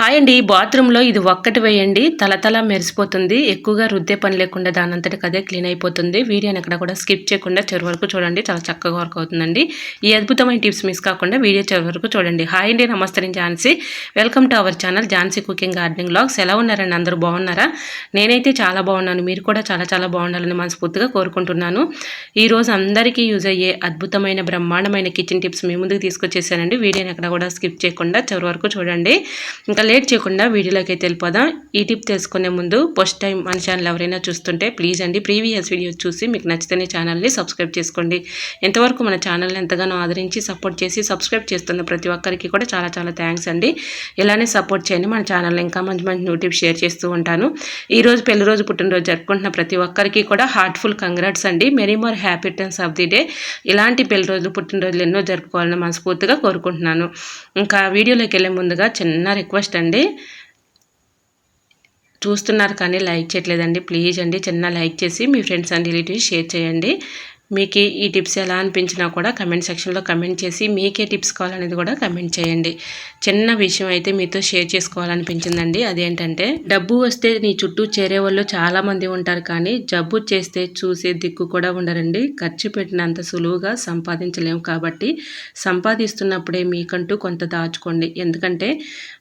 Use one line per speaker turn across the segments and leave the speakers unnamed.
Hi అండి. బాత్రూంలో ఇది ఒక్కటి వేయండి. తలతల మెరిసిపోతుంది. ఎక్కువగా రుద్దే పని లేకుండా దాని అంతటికి అదే క్లీన్ అయిపోతుంది. వీడియోని ఎక్కడ కూడా స్కిప్ చేయకుండా చివరి వరకు చూడండి. చాలా చక్కగా వర్క్ అవుతుందండి. ఈ అద్భుతమైన టిప్స్ మిస్ కాకుండా వీడియో చివరి వరకు చూడండి. హాయ్ అండి. నమస్తే నేను Jhansi. Welcome to our channel Jhansi cooking gardening vlogs ఎలా ఉన్నారండి? అందరూ బాగున్నారా? నేనైతే చాలా బాగున్నాను. మీరు కూడా చాలా చాలా బాగుండాలని మనస్ఫూర్తిగా కోరుకుంటున్నాను. ఈరోజు అందరికీ యూజ్ అయ్యే అద్భుతమైన బ్రహ్మాండమైన కిచెన్ టిప్స్ మీ ముందుకు తీసుకొచ్చేసానండి. వీడియోని ఎక్కడ కూడా స్కిప్ చేయకుండా చివరి వరకు చూడండి. ఇంకా లేట్ చేయకుండా వీడియోలోకి అయితే వెళ్ళిపోదాం. ఈ టిప్ తెలుసుకునే ముందు ఫస్ట్ టైం మన ఛానల్ ఎవరైనా చూస్తుంటే ప్లీజ్ అండి ప్రీవియస్ వీడియోస్ చూసి మీకు నచ్చితేనే ఛానల్ని సబ్స్క్రైబ్ చేసుకోండి. ఎంతవరకు మన ఛానల్ని ఎంతగానో ఆదరించి సపోర్ట్ చేసి సబ్స్క్రైబ్ చేస్తున్న ప్రతి ఒక్కరికి కూడా చాలా చాలా థ్యాంక్స్ అండి. ఇలానే సపోర్ట్ చేయండి మన ఛానల్లో ఇంకా మంచి మంచి న్యూటిప్స్ షేర్ చేస్తూ ఉంటాను. ఈరోజు పెళ్ళి రోజు పుట్టినరోజు జరుపుకుంటున్న ప్రతి ఒక్కరికి కూడా హార్ట్ఫుల్ కంగ్రాట్స్ అండి. Many more happy of the day ఇలాంటి పెళ్ళి రోజులు పుట్టినరోజులు ఎన్నో జరుపుకోవాలని మనస్ఫూర్తిగా కోరుకుంటున్నాను. ఇంకా వీడియోలోకి వెళ్ళే ముందుగా చిన్న రిక్వెస్ట్ అండి చూస్తున్నారు కానీ లైక్ చేయట్లేదండి. ప్లీజ్ అండి చిన్న లైక్ చేసి మీ ఫ్రెండ్స్ అండ్ రిలేటివ్స్ షేర్ చేయండి. మీకు ఈ టిప్స్ ఎలా అనిపించినా కూడా కమెంట్ సెక్షన్లో కమెంట్ చేసి మీకే టిప్స్ కావాలనేది కూడా కమెంట్ చేయండి. చిన్న విషయం అయితే మీతో షేర్ చేసుకోవాలనిపించిందండి. అదేంటంటే డబ్బు వస్తే నీ చుట్టూ చేరే వాళ్ళు చాలామంది ఉంటారు కానీ జబ్బు చేస్తే చూసే దిక్కు కూడా ఉండరండి. ఖర్చు పెట్టినంత సులువుగా సంపాదించలేము కాబట్టి సంపాదిస్తున్నప్పుడే మీకంటూ కొంత దాచుకోండి. ఎందుకంటే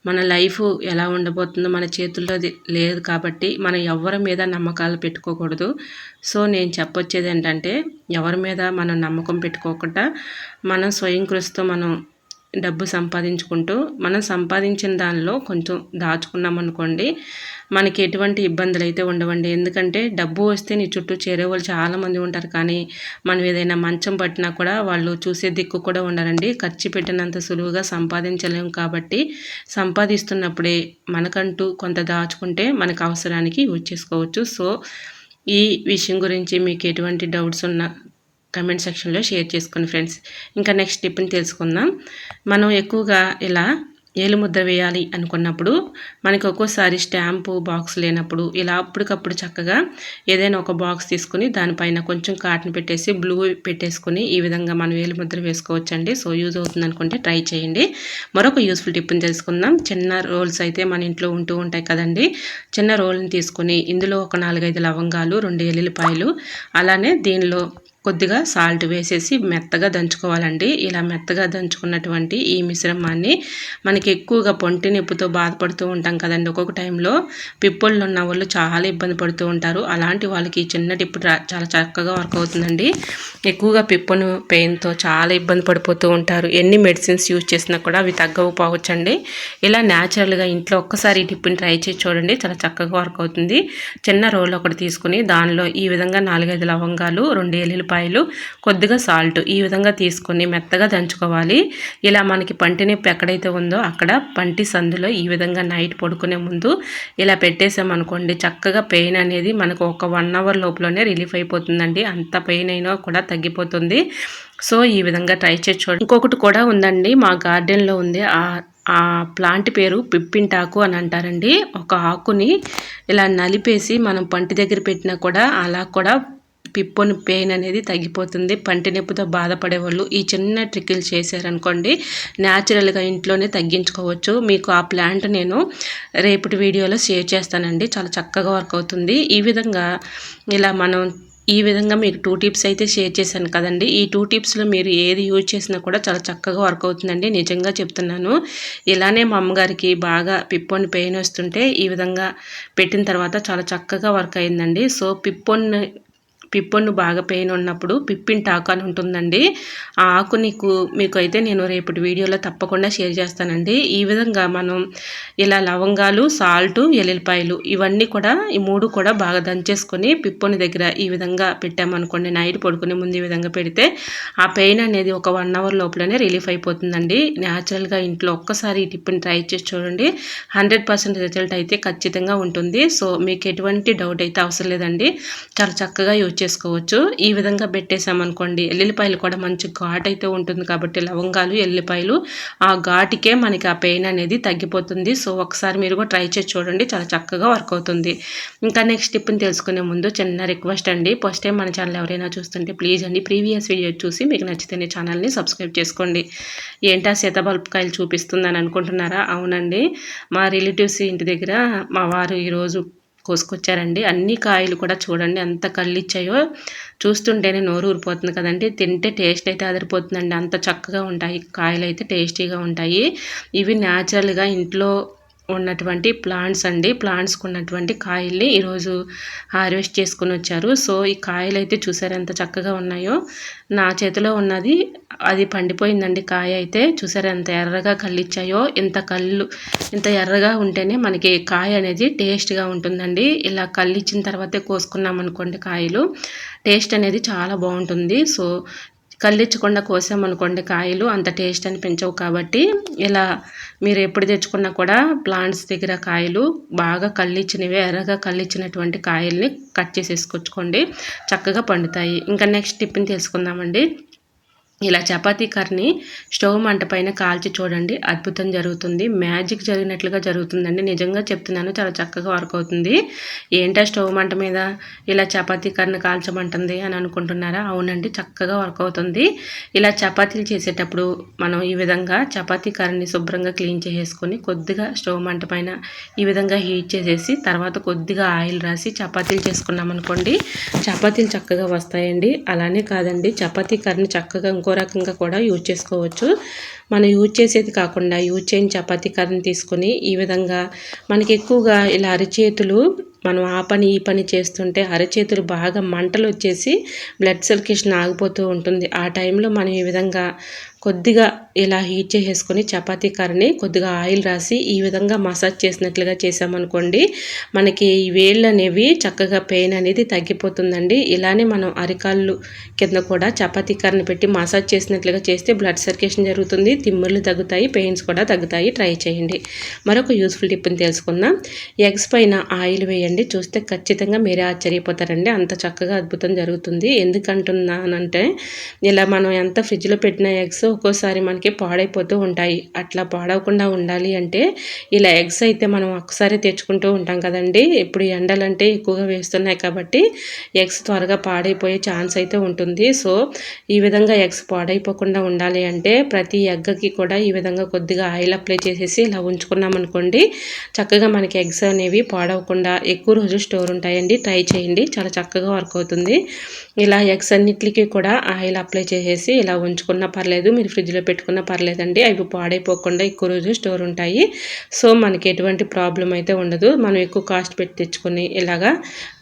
మన లైఫ్ ఎలా ఉండబోతుందో మన చేతుల్లో లేదు కాబట్టి మనం ఎవరి మీద నమ్మకాలు పెట్టుకోకూడదు. సో నేను చెప్పొచ్చేది ఏంటంటే ఎవరి మీద మనం నమ్మకం పెట్టుకోకుండా మనం స్వయం కృషితో మనం డబ్బు సంపాదించుకుంటూ మనం సంపాదించిన దానిలో కొంచెం దాచుకున్నాం అనుకోండి మనకి ఎటువంటి ఇబ్బందులు అయితే ఉండవండి. ఎందుకంటే డబ్బు వస్తే నీ చుట్టూ చేరే వాళ్ళు చాలామంది ఉంటారు. కానీ మనం ఏదైనా మంచం పట్టినా కూడా వాళ్ళు చూసే దిక్కు కూడా ఉండరండి. ఖర్చు పెట్టినంత సులువుగా సంపాదించలేము కాబట్టి సంపాదిస్తున్నప్పుడే మనకంటూ కొంత దాచుకుంటే మనకు అవసరానికి యూజ్ చేసుకోవచ్చు. సో ఈ విషయం గురించి మీకు ఎటువంటి డౌట్స్ ఉన్నా కమెంట్ సెక్షన్లో షేర్ చేసుకోండి ఫ్రెండ్స్ ఇంకా నెక్స్ట్ టిప్ని తెలుసుకుందాం. మనం ఎక్కువగా ఇలా ఏలు ముద్ర వేయాలి అనుకున్నప్పుడు మనకి ఒక్కోసారి స్టాంపు బాక్స్ లేనప్పుడు ఇలా అప్పటికప్పుడు చక్కగా ఏదైనా ఒక బాక్స్ తీసుకుని దానిపైన కొంచెం కాటన్ పెట్టేసి బ్లూ పెట్టేసుకుని ఈ విధంగా మనం ఏలు ముద్ర వేసుకోవచ్చండి. సో యూజ్ అవుతుంది అనుకుంటే ట్రై చేయండి. మరొక యూస్ఫుల్ టిప్ని తెలుసుకుందాం. చిన్న రోల్స్ అయితే మన ఇంట్లో ఉంటూ ఉంటాయి కదండి. చిన్న రోల్ని తీసుకుని ఇందులో ఒక నాలుగైదు లవంగాలు రెండు ఎల్లుల్లిపాయలు అలానే దీనిలో కొద్దిగా సాల్ట్ వేసేసి మెత్తగా దంచుకోవాలండి. ఇలా మెత్తగా దంచుకున్నటువంటి ఈ మిశ్రమాన్ని మనకి ఎక్కువగా పొంటి నొప్పితో బాధపడుతూ ఉంటాం కదండి ఒక్కొక్క టైంలో. పిప్పళ్ళు ఉన్న వాళ్ళు చాలా ఇబ్బంది పడుతూ ఉంటారు. అలాంటి వాళ్ళకి చిన్న టిప్పు చాలా చక్కగా వర్క్ అవుతుందండి. ఎక్కువగా పిప్పను పెయిన్తో చాలా ఇబ్బంది పడిపోతూ ఉంటారు. ఎన్ని మెడిసిన్స్ యూజ్ చేసినా కూడా అవి తగ్గకపోవచ్చండి ఇలా న్యాచురల్గా ఇంట్లో ఒక్కసారి ఈ టిప్పుని ట్రై చేసి చూడండి. చాలా చక్కగా వర్క్ అవుతుంది. చిన్న రోల్ ఒకటి తీసుకుని దానిలో ఈ విధంగా నాలుగైదు లవంగాలు రెండు ఎల్లుల్లిపాయలు ఉల్లిపాయలు కొద్దిగా సాల్ట్ ఈ విధంగా తీసుకొని మెత్తగా దంచుకోవాలి. ఇలా మనకి పంటి నొప్పి ఎక్కడైతే ఉందో అక్కడ పంటి సందులో ఈ విధంగా నైట్ పడుకునే ముందు ఇలా పెట్టేసామనుకోండి చక్కగా పెయిన్ అనేది మనకు ఒక వన్ అవర్ లోపలనే రిలీఫ్ అయిపోతుందండి. అంత పెయిన్ అయినా కూడా తగ్గిపోతుంది. సో ఈ విధంగా ట్రై చేసి చూడండి. ఇంకొకటి కూడా ఉందండి మా గార్డెన్లో ఉంది ఆ ఆ ప్లాంట్ పేరు పిప్పింటాకు అని అంటారండి. ఒక ఆకుని ఇలా నలిపేసి మనం పంటి దగ్గర పెట్టినా కూడా అలా కూడా పిప్పొని పెయిన్ అనేది తగ్గిపోతుంది. పంటి నొప్పితో బాధపడే వాళ్ళు ఈ చిన్న ట్రిక్లు చేశారనుకోండి న్యాచురల్గా ఇంట్లోనే తగ్గించుకోవచ్చు. మీకు ఆ ప్లాంట్ నేను రేపటి వీడియోలో షేర్ చేస్తానండి. చాలా చక్కగా వర్క్ అవుతుంది. ఈ విధంగా ఇలా మనం ఈ విధంగా మీకు టూ టిప్స్ అయితే షేర్ చేశాను కదండి. ఈ టూ టిప్స్లో మీరు ఏది యూజ్ చేసినా కూడా చాలా చక్కగా వర్క్ అవుతుందండి. నిజంగా చెప్తున్నాను. ఇలానే మా అమ్మగారికి బాగా పిప్పొని పెయిన్ వస్తుంటే ఈ విధంగా పెట్టిన తర్వాత చాలా చక్కగా వర్క్ అయిందండి. సో పిప్పొని పిప్పొన్ను బాగా పెయిన్ ఉన్నప్పుడు పిప్పింటాకు అని ఉంటుందండి. ఆ ఆకు నీకు మీకు అయితే నేను రేపటి వీడియోలో తప్పకుండా షేర్ చేస్తానండి. ఈ విధంగా మనం ఇలా లవంగాలు సాల్ట్ ఎల్లిపాయలు ఇవన్నీ కూడా ఈ మూడు కూడా బాగా దంచేసుకొని పిప్పొని దగ్గర ఈ విధంగా పెట్టామనుకోండి నైట్ పడుకునే ముందు ఈ విధంగా పెడితే ఆ పెయిన్ అనేది ఒక వన్ అవర్ లోపలనే రిలీఫ్ అయిపోతుందండి. న్యాచురల్గా ఇంట్లో ఒక్కసారి ఈ టిప్ని ట్రై చేసి చూడండి. హండ్రెడ్ పర్సెంట్ రిజల్ట్ అయితే ఖచ్చితంగా ఉంటుంది. సో మీకు ఎటువంటి డౌట్ అయితే అవసరం లేదండి. చాలా చక్కగా యూజ్ చేసుకోవచ్చు. ఈ విధంగా పెట్టేసామనుకోండి ఎల్లుల్లిపాయలు కూడా మంచి ఘాట్ అయితే ఉంటుంది కాబట్టి లవంగాలు ఎల్లిపాయలు ఆ ఘాటికే మనకి ఆ పెయిన్ అనేది తగ్గిపోతుంది. సో ఒకసారి మీరు కూడా ట్రై చేసి చూడండి చాలా చక్కగా వర్క్ అవుతుంది. ఇంకా నెక్స్ట్ టిప్ని తెలుసుకునే ముందు చిన్న రిక్వెస్ట్ అండి. ఫస్ట్ టైం మన ఛానల్ ఎవరైనా చూస్తుంటే ప్లీజ్ అండి ప్రీవియస్ వీడియో చూసి మీకు నచ్చితేనే ఛానల్ని సబ్స్క్రైబ్ చేసుకోండి. ఏంటా సీతాబల్పకాయలు చూపిస్తుందని అనుకుంటున్నారా? అవునండి. మా రిలేటివ్స్ ఇంటి దగ్గర మా వారు ఈరోజు కోసుకొచ్చారండి. అన్ని కాయలు కూడా చూడండి ఎంత కళ్ళిచ్చాయో. చూస్తుంటేనే నోరు ఊరిపోతుంది కదండి. తింటే టేస్ట్ అయితే అదిరిపోతుందండి. అంత చక్కగా ఉంటాయి. కాయలు అయితే టేస్టీగా ఉంటాయి. ఇవి న్యాచురల్గా ఇంట్లో ఉన్నటువంటి ప్లాంట్స్ అండి. ప్లాంట్స్కి ఉన్నటువంటి కాయల్ని ఈరోజు హార్వెస్ట్ చేసుకుని వచ్చారు. సో ఈ కాయలు అయితే చూసారు ఎంత చక్కగా ఉన్నాయో. నా చేతిలో ఉన్నది అది పండిపోయిందండి కాయ అయితే. చూసారు ఎంత ఎర్రగా కళ్ళిచ్చాయో. ఇంత కళ్ళు ఇంత ఎర్రగా ఉంటేనే మనకి కాయ అనేది టేస్ట్గా ఉంటుందండి. ఇలా కళ్ళిచ్చిన తర్వాతే కోసుకున్నాం అనుకోండి కాయలు. టేస్ట్ అనేది చాలా బాగుంటుంది. సో కళ్ళిచ్చకుండా కోసామనుకోండి కాయలు అంత టేస్ట్ అనిపించవు కాబట్టి ఇలా మీరు ఎప్పుడు తెచ్చుకున్నా కూడా ప్లాంట్స్ దగ్గర కాయలు బాగా కళ్ళిచ్చినవి ఎర్రగా కళ్ళిచ్చినటువంటి కాయల్ని కట్ చేసేసుకొచ్చుకోండి. చక్కగా పండుతాయి. ఇంకా నెక్స్ట్ టిప్ని తెలుసుకుందామండి ఇలా చపాతీ కర్ని స్టవ్ మంట పైన కాల్చి చూడండి. అద్భుతం జరుగుతుంది. మ్యాజిక్ జరిగినట్లుగా జరుగుతుందండి. నిజంగా చెప్తున్నాను. చాలా చక్కగా వర్క్ అవుతుంది. ఏంటా స్టవ్ మంట మీద ఇలా చపాతీ కర్ని కాల్చమంటుంది అని అనుకుంటున్నారా? అవునండి. చక్కగా వర్క్ అవుతుంది. ఇలా చపాతీలు చేసేటప్పుడు మనం ఈ విధంగా చపాతీ కర్ని శుభ్రంగా క్లీన్ చేసేసుకొని కొద్దిగా స్టవ్ మంట పైన ఈ విధంగా హీట్ చేసేసి తర్వాత కొద్దిగా ఆయిల్ రాసి చపాతీలు చేసుకున్నాం అనుకోండి చపాతీలు చక్కగా వస్తాయండి. అలానే కాదండి. చపాతీ కర్ని చక్కగా ఇంకో రకంగా కూడా యూజ్ చేసుకోవచ్చు. మనం యూజ్ చేసేది కాకుండా యూజ్ చేయని చపాతీ కర్రని తీసుకొని ఈ విధంగా మనకి ఎక్కువగా ఇలా అరిచేతులు మనం ఆ పని ఈ పని చేస్తుంటే అరచేతులు బాగా మంటలు వచ్చేసి బ్లడ్ సర్క్యులేషన్ ఆగిపోతూ ఉంటుంది. ఆ టైంలో మనం ఈ విధంగా కొద్దిగా ఇలా హీట్ చేసేసుకొని చపాతీ కర్రని కొద్దిగా ఆయిల్ రాసి ఈ విధంగా మసాజ్ చేసినట్లుగా చేసామనుకోండి మనకి ఈ వేళ్ళు అనేవి చక్కగా పెయిన్ అనేది తగ్గిపోతుందండి. ఇలానే మనం అరికాళ్ళు కింద కూడా చపాతీ కర్రని పెట్టి మసాజ్ చేసినట్లుగా చేస్తే బ్లడ్ సర్క్యులేషన్ జరుగుతుంది తిమ్ముర్లు తగ్గుతాయి పెయిన్స్ కూడా తగ్గుతాయి. ట్రై చేయండి. మరొక యూస్ఫుల్ టిప్ని తెలుసుకుందాం. ఎగ్స్ పైన ఆయిల్ వేయండి. చూస్తే ఖచ్చితంగా మీరే ఆశ్చర్యపోతారండి. అంత చక్కగా అద్భుతం జరుగుతుంది. ఎందుకంటున్నానంటే ఇలా మనం ఎంత ఫ్రిడ్జ్లో పెట్టిన ఎగ్స్ ఒక్కోసారి మనకి పాడైపోతూ ఉంటాయి. అట్లా పాడవకుండా ఉండాలి అంటే ఇలా ఎగ్స్ అయితే మనం ఒకసారి తెచ్చుకుంటూ ఉంటాం కదండి. ఇప్పుడు ఎండలంటే ఎక్కువగా వేస్తున్నాయి కాబట్టి ఎగ్స్ త్వరగా పాడైపోయే ఛాన్స్ అయితే ఉంటుంది. సో ఈ విధంగా ఎగ్స్ పాడైపోకుండా ఉండాలి అంటే ప్రతి ఎగ్గకి కూడా ఈ విధంగా కొద్దిగా ఆయిల్ అప్లై చేసేసి ఇలా ఉంచుకున్నామనుకోండి చక్కగా మనకి ఎగ్స్ అనేవి పాడవకుండా ఎక్కువ రోజులు స్టోర్ ఉంటాయండి. ట్రై చేయండి. చాలా చక్కగా వర్క్ అవుతుంది. ఇలా ఎగ్స్ అన్నిటికీ కూడా ఆయిల్ అప్లై చేసేసి ఇలా ఉంచుకున్నా పర్లేదు. మీరు ఫ్రిడ్జ్లో పెట్టుకున్నా పర్లేదండి. అవి పాడైపోకుండా ఎక్కువ రోజు స్టోర్ ఉంటాయి. సో మనకి ఎటువంటి ప్రాబ్లం అయితే ఉండదు. మనం ఎక్కువ కాస్ట్ పెట్టి తెచ్చుకొని ఇలాగా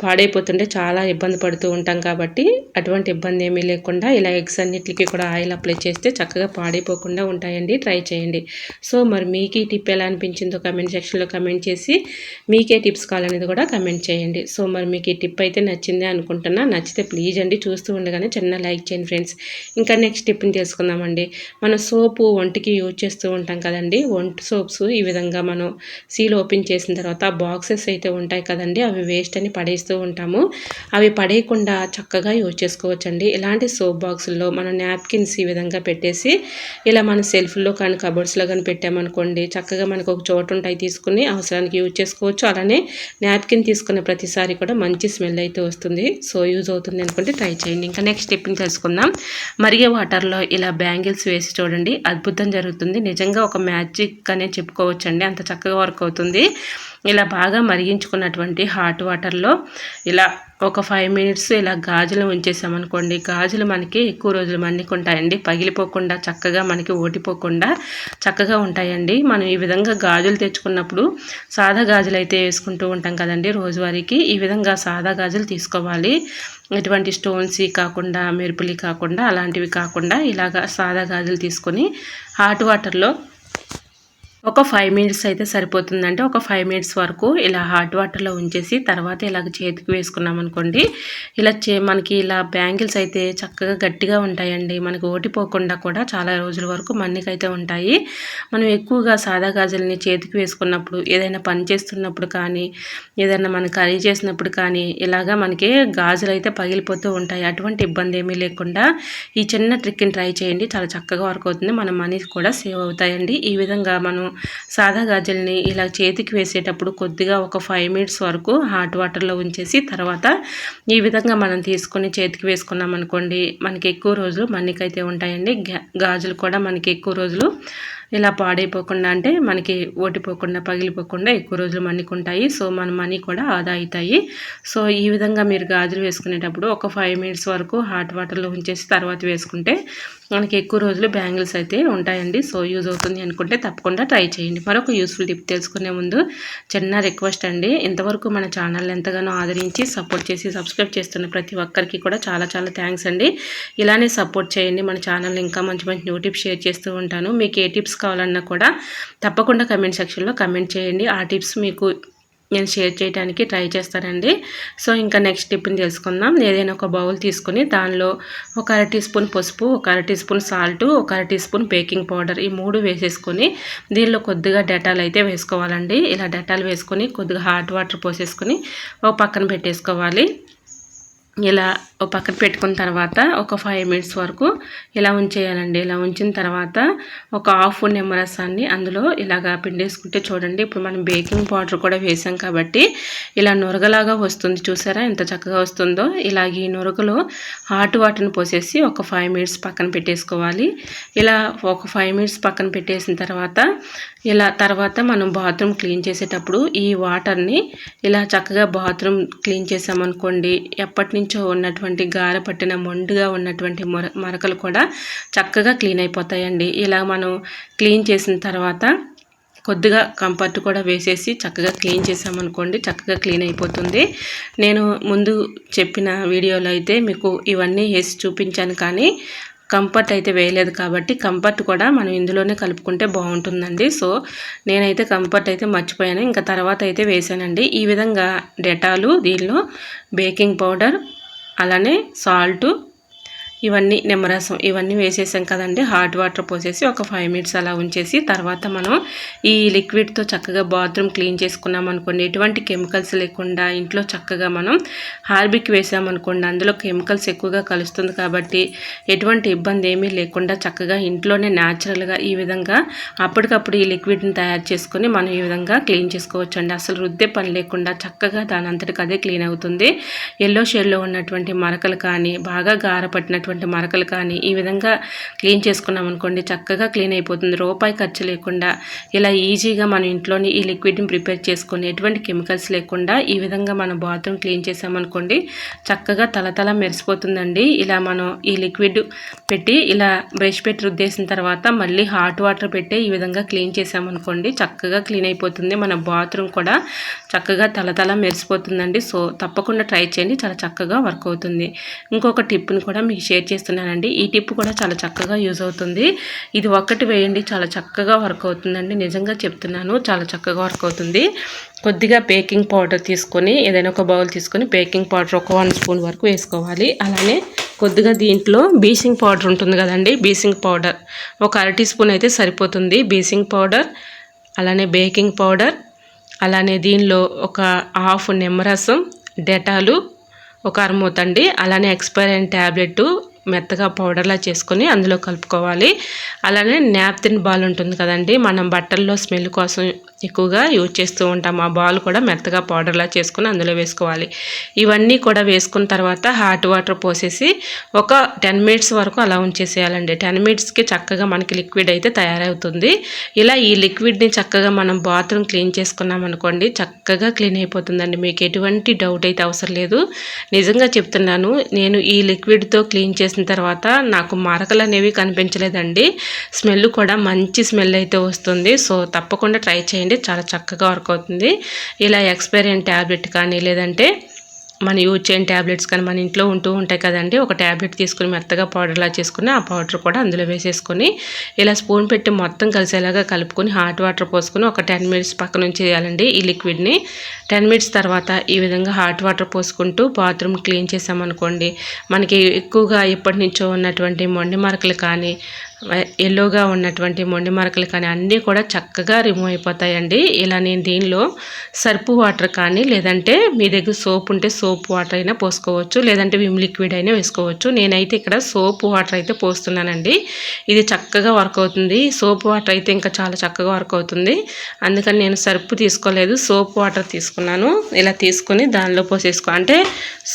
పాడైపోతుంటే చాలా ఇబ్బంది పడుతూ ఉంటాం కాబట్టి అటువంటి ఇబ్బంది ఏమీ లేకుండా ఇలా ఎగ్స్ అన్నిటికీ కూడా ఆయిల్ అప్లై చేస్తే చక్కగా పాడైపోకుండా ఉంటాయండి. ట్రై చేయండి. సో మరి మీకు ఈ టిప్ ఎలా అనిపించిందో కమెంట్ సెక్షన్లో కమెంట్ చేసి మీకే టిప్స్ కావాలనేది కూడా కమెంట్ చేయండి. సో మరి మీకు ఈ టిప్ అయితే నచ్చిందే అనుకుంటున్నా. నచ్చితే ప్లీజ్ అండి చూస్తూ ఉండగానే చిన్న లైక్ చేయండి ఫ్రెండ్స్. ఇంకా నెక్స్ట్ టిప్ని తెలుసుకుందామండి. మన సోపు ఒంటికి యూజ్ చేస్తూ ఉంటాం కదండి. ఒంటి సోప్స్ ఈ విధంగా మనం సీల్ ఓపెన్ చేసిన తర్వాత బాక్సెస్ అయితే ఉంటాయి కదండి అవి వేస్ట్ అని పడేస్తూ ఉంటాము. అవి పడేయకుండా చక్కగా యూజ్ చేసుకోవచ్చండి. ఇలాంటి సోప్ బాక్సుల్లో మనం నాప్కిన్స్ ఈ విధంగా పెట్టేసి ఇలా మన సెల్ఫ్లో కానీ కబోర్డ్స్లో కానీ పెట్టామనుకోండి చక్కగా మనకు ఒక చోటు ఉంటాయి తీసుకుని అవసరానికి యూజ్ చేసుకోవచ్చు. అలానే నాప్కిన్ తీసుకున్న ప్రతిసారి కూడా మంచి స్మెల్ అయితే వస్తుంది. సో యూజ్ అవుతుంది అనుకుంటే ట్రై చేయండి. ఇంకా నెక్స్ట్ స్టెప్ని తెలుసుకుందాం. మరిగే వాటర్లో ఇలా బ్యాంగిల్స్ వేసి చూడండి. అద్భుతం జరుగుతుంది. నిజంగా ఒక మ్యాజిక్ అనే చెప్పుకోవచ్చండి. అంత చక్కగా వర్క్ అవుతుంది. ఇలా బాగా మరిగించుకున్నటువంటి హాట్ వాటర్లో ఇలా ఒక ఫైవ్ మినిట్స్ ఇలా గాజులు ఉంచేసామనుకోండి. గాజులు మనకి ఎక్కువ రోజులు మన్నికుంటాయండి పగిలిపోకుండా చక్కగా మనకి ఓటిపోకుండా చక్కగా ఉంటాయండి. మనం ఈ విధంగా గాజులు తెచ్చుకున్నప్పుడు సాదా గాజులు అయితే వేసుకుంటూ ఉంటాం కదండి రోజువారీకి. ఈ విధంగా సాదా గాజులు తీసుకోవాలి. ఎటువంటి స్టోన్స్ కాకుండా మెరుపులి కాకుండా అలాంటివి కాకుండా ఇలాగా సాదా గాజులు తీసుకొని హాట్ వాటర్లో ఒక ఫైవ్ మినిట్స్ అయితే సరిపోతుందంటే ఒక ఫైవ్ మినిట్స్ వరకు ఇలా హాట్ వాటర్లో ఉంచేసి తర్వాత ఇలాగ చేతికి వేసుకున్నాం అనుకోండి. ఇలా చే మనకి ఇలా బ్యాంగిల్స్ అయితే చక్కగా గట్టిగా ఉంటాయండి. మనకి ఓటిపోకుండా కూడా చాలా రోజుల వరకు మన్నికైతే ఉంటాయి. మనం ఎక్కువగా సాదా గాజులని చేతికి వేసుకున్నప్పుడు ఏదైనా పని చేస్తున్నప్పుడు కానీ ఏదైనా మనం కర్రీ చేసినప్పుడు కానీ ఇలాగా మనకి గాజులు అయితే పగిలిపోతూ ఉంటాయి. అటువంటి ఇబ్బంది ఏమీ లేకుండా ఈ చిన్న ట్రిక్ని ట్రై చేయండి. చాలా చక్కగా వర్క్ అవుతుంది. మన మనీ కూడా సేవ్ అవుతాయండి. ఈ విధంగా మనం సాదా గాజుల్ని ఇలా చేతికి వేసేటప్పుడు కొద్దిగా ఒక ఫైవ్ మినిట్స్ వరకు హాట్ వాటర్లో ఉంచేసి తర్వాత ఈ విధంగా మనం తీసుకొని చేతికి వేసుకున్నాం అనుకోండి మనకి ఎక్కువ రోజులు మన్నికైతే ఉంటాయండి. గాజులు కూడా మనకి ఎక్కువ రోజులు ఇలా పాడైపోకుండా అంటే మనకి ఓటిపోకుండా పగిలిపోకుండా ఎక్కువ రోజులు మన్నికుంటాయి. సో మన మనీ కూడా ఆదా అవుతాయి. సో ఈ విధంగా మీరు గాజులు వేసుకునేటప్పుడు ఒక ఫైవ్ మినిట్స్ వరకు హాట్ వాటర్లో ఉంచేసి తర్వాత వేసుకుంటే మనకి ఎక్కువ రోజులు బ్యాంగిల్స్ అయితే ఉంటాయండి. సో యూజ్ అవుతుంది అనుకుంటే తప్పకుండా ట్రై చేయండి. మరొక యూస్ఫుల్ టిప్ తెలుసుకునే ముందు చిన్న రిక్వెస్ట్ అండి. ఇంతవరకు మన ఛానల్ ఎంతగానో ఆదరించి సపోర్ట్ చేసి సబ్స్క్రైబ్ చేస్తున్న ప్రతి ఒక్కరికి కూడా చాలా చాలా థ్యాంక్స్ అండి. ఇలానే సపోర్ట్ చేయండి. మన ఛానల్ ఇంకా మంచి మంచి న్యూ టిప్స్ షేర్ చేస్తూ ఉంటాను. మీకు ఏ టిప్స్ కావాలన్నా కూడా తప్పకుండా కమెంట్ సెక్షన్లో కమెంట్ చేయండి. ఆ టిప్స్ మీకు నేను షేర్ చేయడానికి ట్రై చేస్తానండి. సో ఇంకా నెక్స్ట్ టిప్ని తెలుసుకుందాం. ఏదైనా ఒక బౌల్ తీసుకుని దానిలో ఒక అర టీ స్పూన్ పసుపు ఒక అర టీ స్పూన్ సాల్ట్ ఒక అర టీ స్పూన్ బేకింగ్ పౌడర్ ఈ మూడు వేసేసుకొని దీనిలో కొద్దిగా డెటాల్ అయితే వేసుకోవాలండి. ఇలా డెటాల్ వేసుకొని కొద్దిగా హాట్ వాటర్ పోసేసుకొని ఒక పక్కన పెట్టేసుకోవాలి. ఇలా ఒక పక్కన పెట్టుకున్న తర్వాత ఒక ఫైవ్ మినిట్స్ వరకు ఇలా ఉంచేయాలండి. ఇలా ఉంచిన తర్వాత ఒక హాఫ్ నిమ్మరసాన్ని అందులో ఇలాగా పిండేసుకుంటే చూడండి. ఇప్పుడు మనం బేకింగ్ పౌడర్ కూడా వేసాం కాబట్టి ఇలా నురగలాగా వస్తుంది చూసారా? ఎంత చక్కగా వస్తుందో. ఇలాగ ఈ నురగలో హాట్ వాటర్ని పోసేసి ఒక ఫైవ్ మినిట్స్ పక్కన పెట్టేసుకోవాలి. ఇలా ఒక ఫైవ్ మినిట్స్ పక్కన పెట్టేసిన తర్వాత ఇలా తర్వాత మనం బాత్రూమ్ క్లీన్ చేసేటప్పుడు ఈ వాటర్ని ఇలా చక్కగా బాత్రూమ్ క్లీన్ చేసామనుకోండి ఎప్పటి నుంచో ఉన్నటువంటి గార పట్టిన మొండుగా ఉన్నటువంటి మొర మరకలు కూడా చక్కగా క్లీన్ అయిపోతాయండి. ఇలా మనం క్లీన్ చేసిన తర్వాత కొద్దిగా కంఫర్ట్ కూడా వేసేసి చక్కగా క్లీన్ చేసామనుకోండి చక్కగా క్లీన్ అయిపోతుంది. నేను ముందు చెప్పిన వీడియోలో అయితే మీకు ఇవన్నీ వేసి చూపించాను కానీ కంఫర్ట్ అయితే వేయలేదు కాబట్టి కంఫర్ట్ కూడా మనం ఇందులోనే కలుపుకుంటే బాగుంటుందండి. సో నేనైతే కంఫర్ట్ అయితే మర్చిపోయాను. ఇంకా తర్వాత అయితే వేసానండి. ఈ విధంగా డెటాలు దీనిలో బేకింగ్ పౌడర్ అలానే సాల్టు ఇవన్నీ నిమ్మరసం ఇవన్నీ వేసేసాం కదండి. హాట్ వాటర్ పోసేసి ఒక ఫైవ్ మినిట్స్ అలా ఉంచేసి తర్వాత మనం ఈ లిక్విడ్తో చక్కగా బాత్రూమ్ క్లీన్ చేసుకున్నాం అనుకోండి. ఎటువంటి కెమికల్స్ లేకుండా ఇంట్లో చక్కగా మనం హార్బిక్ వేసామనుకోండి అందులో కెమికల్స్ ఎక్కువగా కలుస్తుంది కాబట్టి ఎటువంటి ఇబ్బంది ఏమీ లేకుండా చక్కగా ఇంట్లోనే న్యాచురల్గా ఈ విధంగా అప్పటికప్పుడు ఈ లిక్విడ్ని తయారు చేసుకొని మనం ఈ విధంగా క్లీన్ చేసుకోవచ్చు అండి అసలు రుద్దే పని లేకుండా చక్కగా దాని అంతటికి అదే క్లీన్ అవుతుంది. ఎల్లో షేడ్లో ఉన్నటువంటి మరకలు కానీ బాగా గారపట్టినటువంటి ఉన్నటువంటి మరకలు కానీ ఈ విధంగా క్లీన్ చేసుకున్నాం అనుకోండి చక్కగా క్లీన్ అయిపోతుంది. రూపాయి ఖర్చు లేకుండా ఇలా ఈజీగా మనం ఇంట్లోని ఈ లిక్విడ్ని ప్రిపేర్ చేసుకుని ఎటువంటి కెమికల్స్ లేకుండా ఈ విధంగా మనం బాత్రూమ్ క్లీన్ చేసామనుకోండి చక్కగా తలతల మెరిసిపోతుందండి. ఇలా మనం ఈ లిక్విడ్ పెట్టి ఇలా బ్రష్ పెట్టి రుద్దేసిన తర్వాత మళ్ళీ హాట్ వాటర్ పెట్టి ఈ విధంగా క్లీన్ చేసామనుకోండి చక్కగా క్లీన్ అయిపోతుంది. మన బాత్రూమ్ కూడా చక్కగా తలతల మెరిసిపోతుందండి. సో తప్పకుండా ట్రై చేయండి. చాలా చక్కగా వర్క్ అవుతుంది. ఇంకొక టిప్ని కూడా మీకు షేర్ చేస్తున్నానండి. ఈ టిప్ కూడా చాలా చక్కగా యూజ్ అవుతుంది. ఇది ఒక్కటి వేయండి. చాలా చక్కగా వర్క్ అవుతుందండి. నిజంగా చెప్తున్నాను. చాలా చక్కగా వర్క్ అవుతుంది. కొద్దిగా బేకింగ్ పౌడర్ తీసుకొని ఏదైనా ఒక బౌల్ తీసుకొని బేకింగ్ పౌడర్ ఒక వన్ స్పూన్ వరకు వేసుకోవాలి. అలానే కొద్దిగా దీంట్లో బీసింగ్ పౌడర్ ఉంటుంది కదండి. బీసింగ్ పౌడర్. ఒక అర టీ స్పూన్ అయితే సరిపోతుంది. బీసింగ్ పౌడర్ అలానే బేకింగ్ పౌడర్ అలానే దీనిలో ఒక హాఫ్ నిమ్మరసం డెటాలు ఒక అరమూతండి. అలానే ఎక్స్పైర్ అయిన ట్యాబ్లెట్ మెత్తగా పౌడర్లా చేసుకొని అందులో కలుపుకోవాలి. అలానే నాప్తిన్ బాల్ ఉంటుంది కదండి మనం బట్టల్లో స్మెల్ కోసం ఎక్కువగా యూజ్ చేస్తూ ఉంటాం. ఆ బాల్ కూడా మెత్తగా పౌడర్లా చేసుకుని అందులో వేసుకోవాలి. ఇవన్నీ కూడా వేసుకున్న తర్వాత హాట్ వాటర్ పోసేసి ఒక టెన్ మినిట్స్ వరకు అలా ఉంచేసేయాలండి. టెన్ మినిట్స్కి చక్కగా మనకి లిక్విడ్ అయితే తయారవుతుంది. ఇలా ఈ లిక్విడ్ని చక్కగా మనం బాత్రూమ్ క్లీన్ చేసుకున్నాం అనుకోండి చక్కగా క్లీన్ అయిపోతుందండి. మీకు ఎటువంటి డౌట్ అయితే అవసరం లేదు. నిజంగా చెప్తున్నాను నేను ఈ లిక్విడ్తో క్లీన్ చేసి చేసిన తర్వాత నాకు మరకలు అనేవి కనిపించలేదండి. స్మెల్ కూడా మంచి స్మెల్ అయితే వస్తుంది. సో తప్పకుండా ట్రై చేయండి. చాలా చక్కగా వర్క్ అవుతుంది. ఇలా ఎక్స్పైరియన్ ట్యాబ్లెట్ కానీ లేదంటే మన యూజ్ చేయని ట్యాబ్లెట్స్ కానీ మన ఇంట్లో ఉంటూ ఉంటాయి కదండి. ఒక ట్యాబ్లెట్ తీసుకుని మెత్తగా పౌడర్లా చేసుకుని ఆ పౌడర్ కూడా అందులో వేసేసుకొని ఇలా స్పూన్ పెట్టి మొత్తం కలిసేలాగా కలుపుకొని హాట్ వాటర్ పోసుకొని ఒక టెన్ మినిట్స్ పక్క నుంచి చేయాలండి ఈ లిక్విడ్ని టెన్ మినిట్స్ తర్వాత ఈ విధంగా హాట్ వాటర్ పోసుకుంటూ బాత్రూమ్ క్లీన్ చేసామనుకోండి మనకి ఎక్కువగా ఎప్పటి నుంచో ఉన్నటువంటి మొండి మరకలు కానీ ఎల్లోగా ఉన్నటువంటి మొండి మరకలు కానీ అన్నీ కూడా చక్కగా రిమూవ్ అయిపోతాయండి. ఇలా నేను దీనిలో సర్పు వాటర్ కానీ లేదంటే మీ దగ్గర సోప్ ఉంటే సోప్ వాటర్ అయినా పోసుకోవచ్చు లేదంటే విమ్ లిక్విడ్ అయినా వేసుకోవచ్చు. నేనైతే ఇక్కడ సోప్ వాటర్ అయితే పోస్తున్నానండి. ఇది చక్కగా వర్క్ అవుతుంది. సోప్ వాటర్ అయితే ఇంకా చాలా చక్కగా వర్క్ అవుతుంది. అందుకని నేను సర్పు తీసుకోలేదు సోప్ వాటర్ తీసుకున్నాను. ఇలా తీసుకొని దానిలో పోసేసుకో అంటే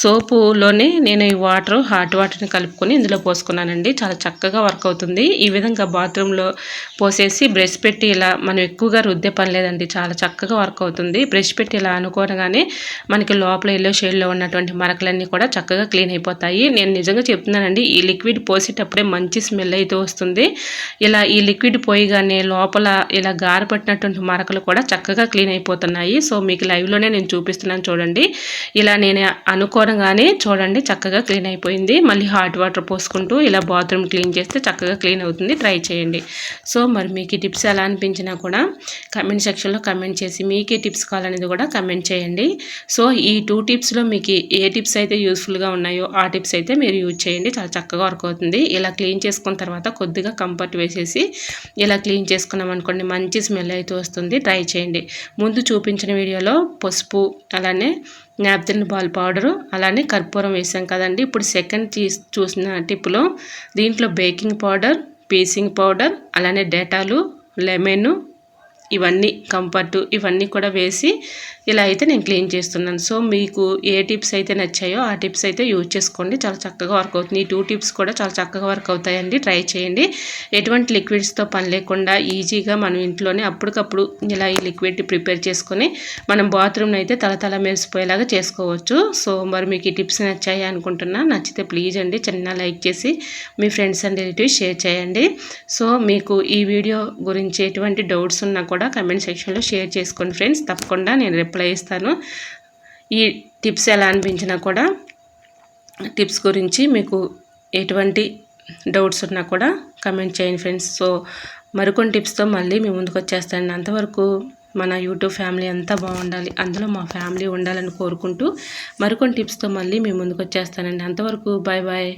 సోపులోనే నేను ఈ వాటర్ హాట్ వాటర్ని కలుపుకొని ఇందులో పోసుకున్నానండి. చాలా చక్కగా వర్క్ అవుతుంది. ఈ విధంగా బాత్రూంలో పోసేసి బ్రష్ పెట్టి ఇలా మనం ఎక్కువగా రుద్దే పని లేదండి. చాలా చక్కగా వర్క్ అవుతుంది. బ్రష్ పెట్టి ఇలా అనుకోనగానే మనకి లోపల ఎల్లో షేడ్లో ఉన్నటువంటి మరకలన్నీ కూడా చక్కగా క్లీన్ అయిపోతాయి. నేను నిజంగా చెప్తున్నానండి ఈ లిక్విడ్ పోసేటప్పుడే మంచి స్మెల్ అయితే వస్తుంది. ఇలా ఈ లిక్విడ్ పోయిగానే లోపల ఇలా గార పట్టినటువంటి మరకలు కూడా చక్కగా క్లీన్ అయిపోతున్నాయి. సో మీకు లైవ్లోనే నేను చూపిస్తున్నాను చూడండి. ఇలా నేను అనుకోనగానే చూడండి చక్కగా క్లీన్ అయిపోయింది. మళ్ళీ హాట్ వాటర్ పోసుకుంటూ ఇలా బాత్రూమ్ క్లీన్ చేస్తే చక్కగా క్లీన్ అవుతుంది. ట్రై చేయండి. సో మరి మీకు ఈ టిప్స్ ఎలా అనిపించినా కూడా కమెంట్ సెక్షన్లో కమెంట్ చేసి మీకు టిప్స్ కావాలనేది కూడా కమెంట్ చేయండి. సో ఈ టూ టిప్స్లో మీకు ఏ టిప్స్ అయితే యూస్ఫుల్గా ఉన్నాయో ఆ టిప్స్ అయితే మీరు యూజ్ చేయండి. చాలా చక్కగా వర్క్ అవుతుంది. ఇలా క్లీన్ చేసుకున్న తర్వాత కొద్దిగా కంఫర్ట్ వేసేసి ఇలా క్లీన్ చేసుకున్నాం అనుకోండి మంచి స్మెల్ అయితే వస్తుంది. ట్రై చేయండి. ముందు చూపించిన వీడియోలో పసుపు అలానే నాప్తిన్ బాల్ పౌడరు అలానే కర్పూరం వేసాం కదండి. ఇప్పుడు సెకండ్ చూసిన టిప్లో దీంట్లో బేకింగ్ పౌడర్ పీసింగ్ పౌడర్ అలానే డేటాలు లెమెను ఇవన్నీ కంఫర్ట్ ఇవన్నీ కూడా వేసి ఇలా అయితే నేను క్లీన్ చేస్తున్నాను. సో మీకు ఏ టిప్స్ అయితే నచ్చాయో ఆ టిప్స్ అయితే యూజ్ చేసుకోండి. చాలా చక్కగా వర్క్ అవుతుంది. ఈ టూ టిప్స్ కూడా చాలా చక్కగా వర్క్ అవుతాయండి. ట్రై చేయండి. ఎటువంటి లిక్విడ్స్తో పని లేకుండా ఈజీగా మనం ఇంట్లోనే అప్పటికప్పుడు ఇలా ఈ లిక్విడ్ ప్రిపేర్ చేసుకొని మనం బాత్రూమ్ని అయితే తలతల మెరిసిపోయేలాగా చేసుకోవచ్చు. సో మరి మీకు ఈ టిప్స్ నచ్చాయి అనుకుంటున్నా నచ్చితే ప్లీజ్ అండి చిన్న లైక్ చేసి మీ ఫ్రెండ్స్ అండ్ రిలేటివ్స్ షేర్ చేయండి. సో మీకు ఈ వీడియో గురించి ఎటువంటి డౌట్స్ ఉన్నా కూడా కూడా కమెంట్ సెక్షన్లో షేర్ చేసుకోండి ఫ్రెండ్స్ తప్పకుండా నేను రిప్లై ఇస్తాను. ఈ టిప్స్ ఎలా అనిపించినా కూడా టిప్స్ గురించి మీకు ఎటువంటి డౌట్స్ ఉన్నా కూడా కమెంట్ చేయండి ఫ్రెండ్స్ సో మరికొన్ని టిప్స్తో మళ్ళీ మీ ముందుకు వచ్చేస్తాను అంతవరకు మన యూట్యూబ్ ఫ్యామిలీ అంతా బాగుండాలి. అందులో మా ఫ్యామిలీ ఉండాలని కోరుకుంటూ మరికొన్ని టిప్స్తో మళ్ళీ మీ ముందుకు వచ్చేస్తానండి. అంతవరకు బాయ్ బాయ్